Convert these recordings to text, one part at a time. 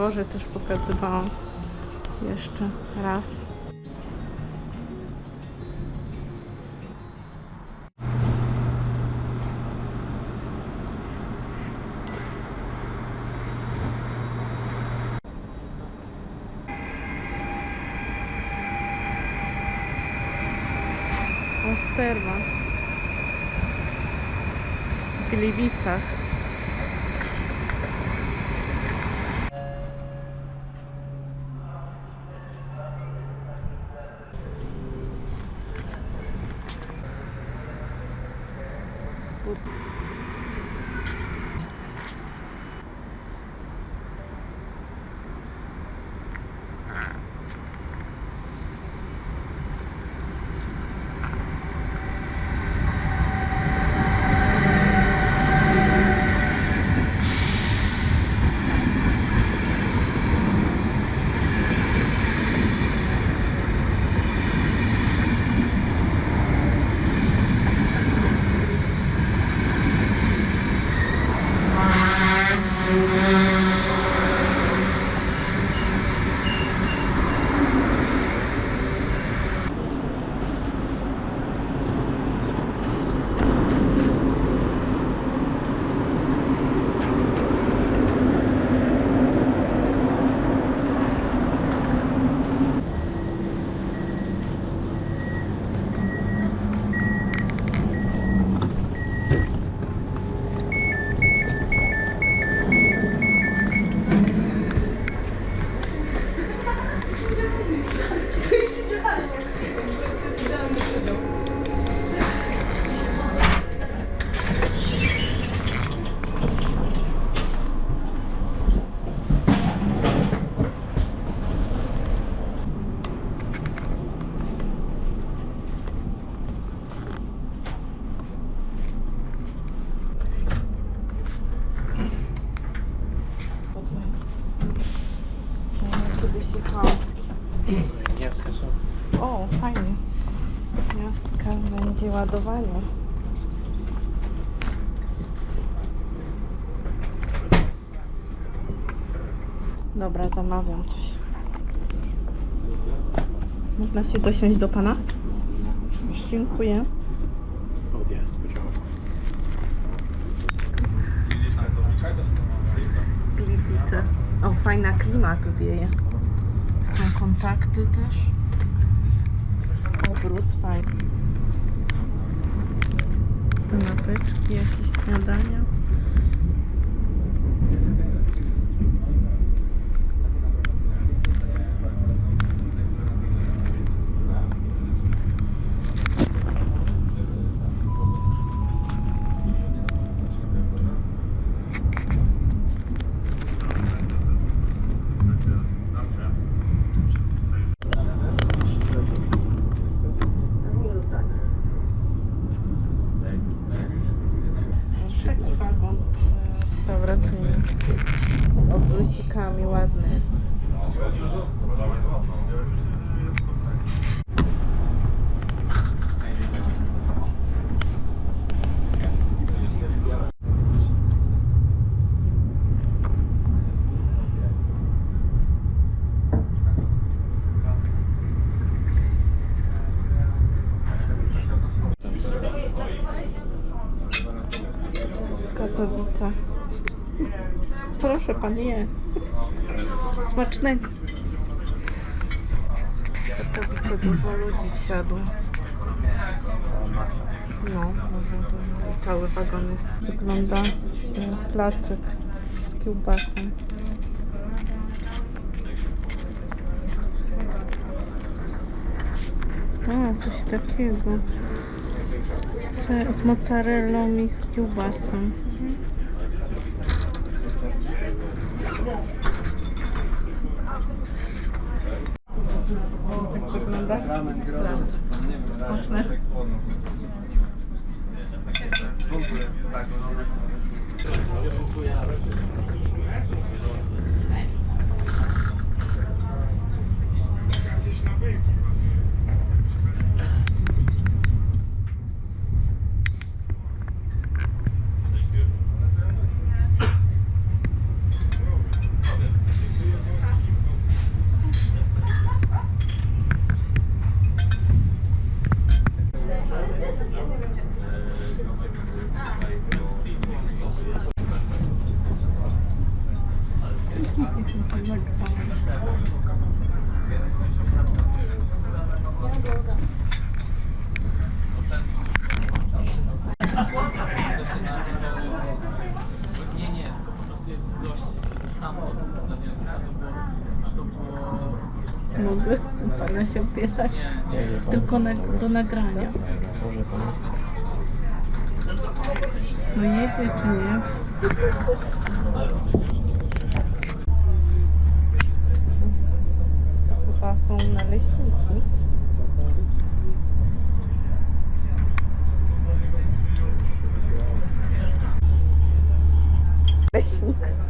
dworze też pokazywałam jeszcze raz. Osterwa. W Gliwicach. Ładowanie. Dobra, zamawiam coś. Można się dosiąść do pana? Dziękuję. Odjazd. O, fajna klima tu wieje. Są kontakty też. Obrus fajny. Kanapeczki, jakieś śniadania. Proszę pan je. Smacznego. Katowice dużo ludzi wsiadło. Cała masa. No, może dużo. I cały wagon jest. Wygląda e, placyk z kiełbasą. A, coś takiego. Z, z mozzarellą i z kiełbasą. Tak wygląda? Ramen, Plac. Smaczne. W ogóle, tak. Mogę pana się opierać. Tylko na, do nagrania. No jedzie czy nie? Chyba są naleśniki. Leśnik.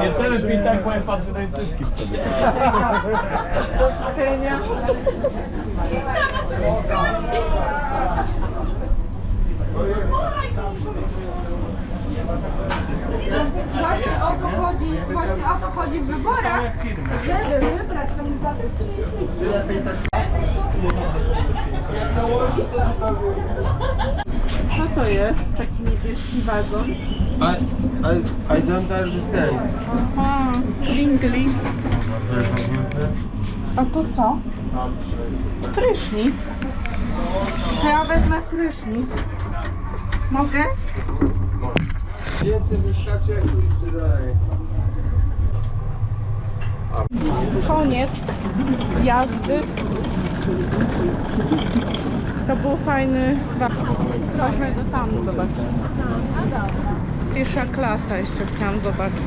Nie telepiej tak, bo ja patrzę na cycki wtedy. Do widzenia. Właśnie o to chodzi, właśnie o to chodzi w wyborach, żeby wybrać kandydatów, który Co to jest? Taki niebieski wagon. I, I, I don't understand. Aha, wingli. A to co? Prysznic. To ja wezmę prysznic. Mogę? Więcej wyskacze, jak mi przydaje. Koniec jazdy. To był fajny. Chodźmy do tam zobaczyć. Pierwsza klasa jeszcze chciałam zobaczyć.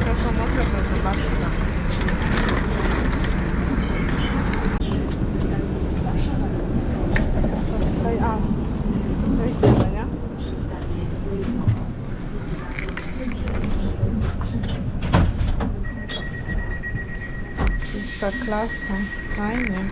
Proszę, mogę zobaczyć. Tutaj, a, to jest tyle, nie? Jest ta klasa, fajnie.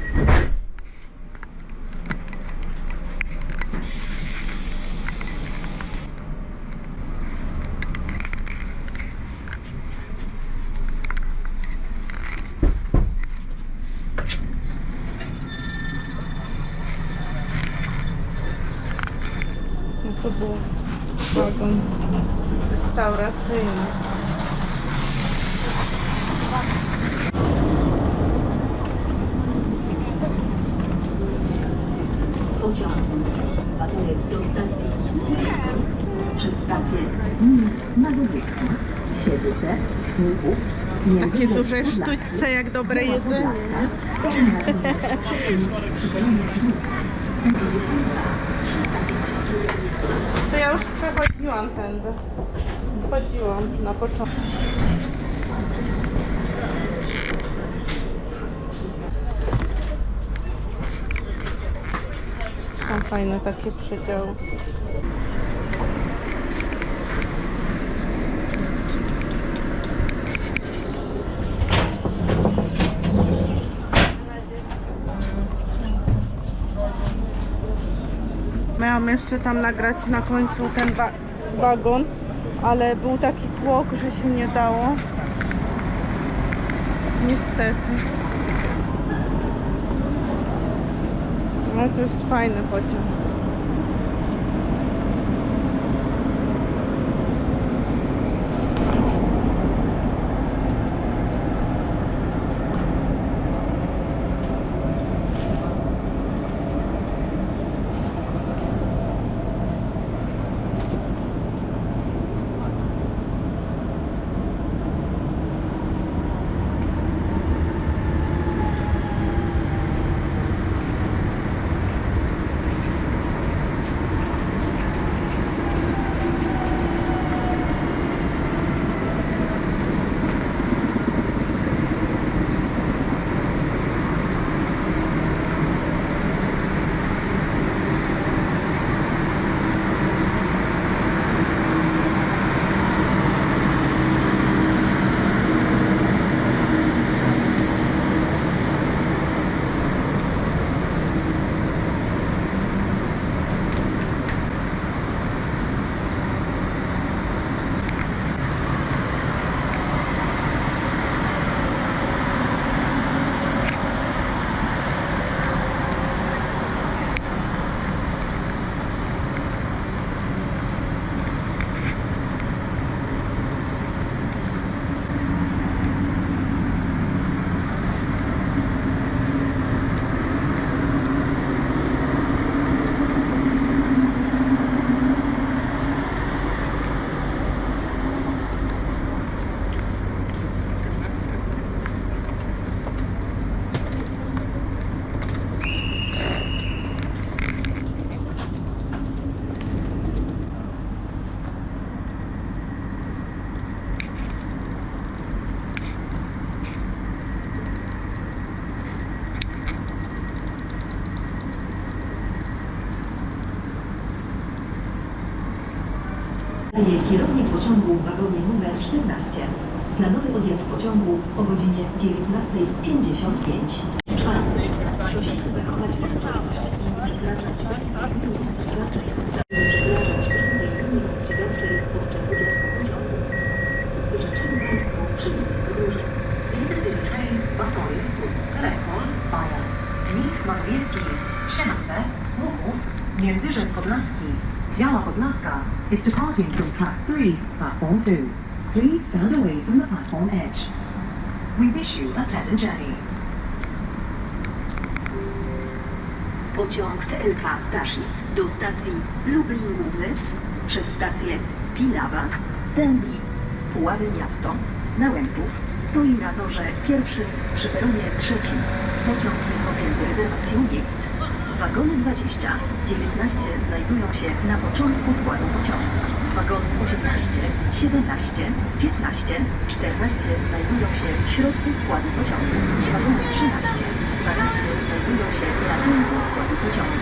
No to był wagon restauracyjny. Pociąg ładuje do stacji przez stację Mińsk Mazowiecka, Siedyce, Nichów, Takie duże sztućce jak dobre jedzenie. To ja już przechodziłam tędy. Chodziłam na początku. Są fajne takie przedziały. Miałam jeszcze tam nagrać na końcu ten wa- wagon, ale był taki tłok, że się nie dało. Niestety. Ale to jest fajny pociąg. Kierownik pociągu w wagonie numer 14. Planowy odjazd pociągu o godzinie 19.55. Czwarty. Prosimy zachować ostrożność i nie przekraczać linii ostrzegawczej. Nie podczas pociągu. Państwu podróży. Train to Telefon, Baja, Gnisk Mazowiecki, Siemice, Łuków, Międzyrzec Podlaski, Biała Podlaska departing from track 3, platform 2. Please stand away from the platform edge. We wish you a pleasant journey. Pociąg TLK Staszic do stacji Lublin Główny przez stację Pilawa, Dębli, Puławy Miasto, Nałęczów stoi na torze pierwszym przy peronie trzecim. Pociąg jest objęty rezerwacją miejsc. Wagony 20, 19 znajdują się na początku składu pociągu. Wagony 18, 17, 15, 14 znajdują się w środku składu pociągu. Wagony 13, 12 znajdują się na końcu składu pociągu.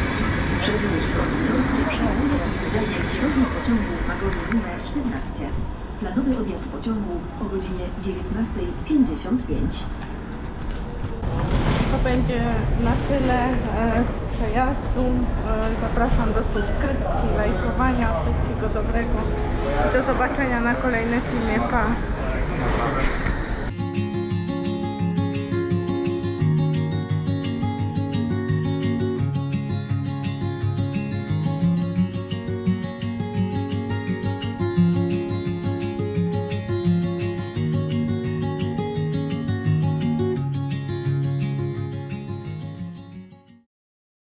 Przez łódź konduktorskie przyjmuje i wydaje kierownik pociągu w wagonie numer 14. Planowy odjazd pociągu o godzinie 19.55. To będzie na tyle e, przejazdu. E, Zapraszam do subskrypcji, lajkowania. Wszystkiego dobrego. I do zobaczenia na kolejnym filmie. Pa!